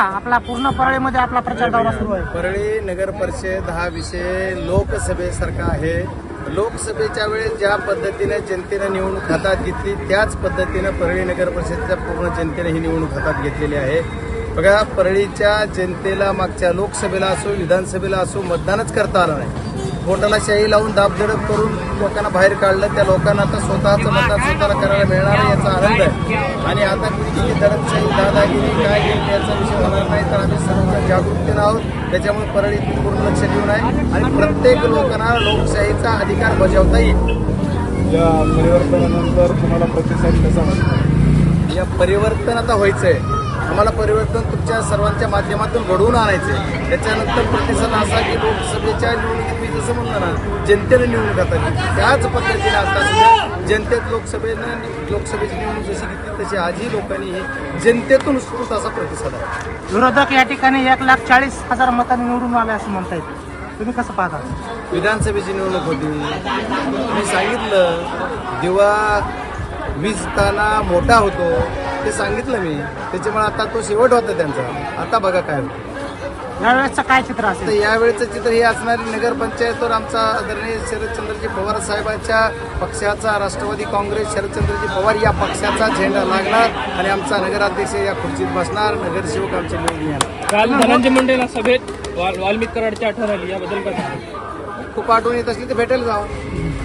आपला पूर्ण परळीमध्ये आपला प्रचार दौरा सुरू आहे. परळी नगर परिषद हा विषय लोकसभेसारखा आहे. लोकसभेच्या वेळेस ज्या पद्धतीने जनतेनं निवडणूक हातात घेतली त्याच पद्धतीनं परळी नगर परिषदेच्या पूर्ण जनतेने ही निवडणूक हातात घेतलेली आहे. बघा परळीच्या जनतेला मागच्या लोकसभेला असो विधानसभेला असो मतदानच करता आलं नाही. पोटाला शाही लावून दाबदडप करून लोकांना बाहेर काढलं. त्या लोकांना आता स्वतःचं मतदान स्वतःला करायला मिळणार आहे याचा आनंद आहे. आणि आता कुणी किती दडपशाही दादागिरी काय घेईल याचा विषय होणार नाही. तर आम्ही सर्वजण जागरूकतेनं आहोत. त्याच्यामुळे परळीतून पूर्ण लक्ष देऊन आहे. आणि प्रत्येक लोकांना लोकशाहीचा अधिकार बजावता येईल. या परिवर्तनानंतर तुम्हाला प्रतिसाद कसा वाटतो? या परिवर्तन आता व्हायचंय. आम्हाला परिवर्तन तुमच्या सर्वांच्या माध्यमातून घडवून आणायचंय. त्याच्यानंतर प्रतिसाद असा की लोकसभेच्या निवडणुकीत मी जसं म्हणलं ना जनतेने निवडणूक घेतली त्याच पद्धतीने आता जनतेत लोकसभेनं लोकसभेची निवडणूक जशी घेतली तशी आजही लोकांनी ही जनतेतून उत्स्फूर्त असा प्रतिसाद आहे. विरोधक या ठिकाणी एक लाख चाळीस हजार मतांनी निवडून आले असं म्हणतायत. तुम्ही कसं पाहता? विधानसभेची निवडणूक होती. मी सांगितलं दिवा वीजताना मोठा होतो ते सांगितलं मी. त्याच्यामुळे आता तो शेवट होता त्यांचा. आता बघा काय होतं. यावेळेसचं काय चित्र तर असेल यावेळेचं चित्र हे असणारी नगरपंचायतवर आमचा आदरणीय शरदचंद्रजी पवार साहेबांच्या पक्षाचा राष्ट्रवादी काँग्रेस शरदचंद्रजी पवार या पक्षाचा झेंडा लागणार आणि आमचा नगराध्यक्ष या खुर्चीत बसणार. नगरसेवक आमचे निवडून काल धनंजय मुंडेला सभेत वाल- वाल्मिक कराडची आठवण आली. याबद्दल काय? खूप आठवण येत असली तर भेटेल जावं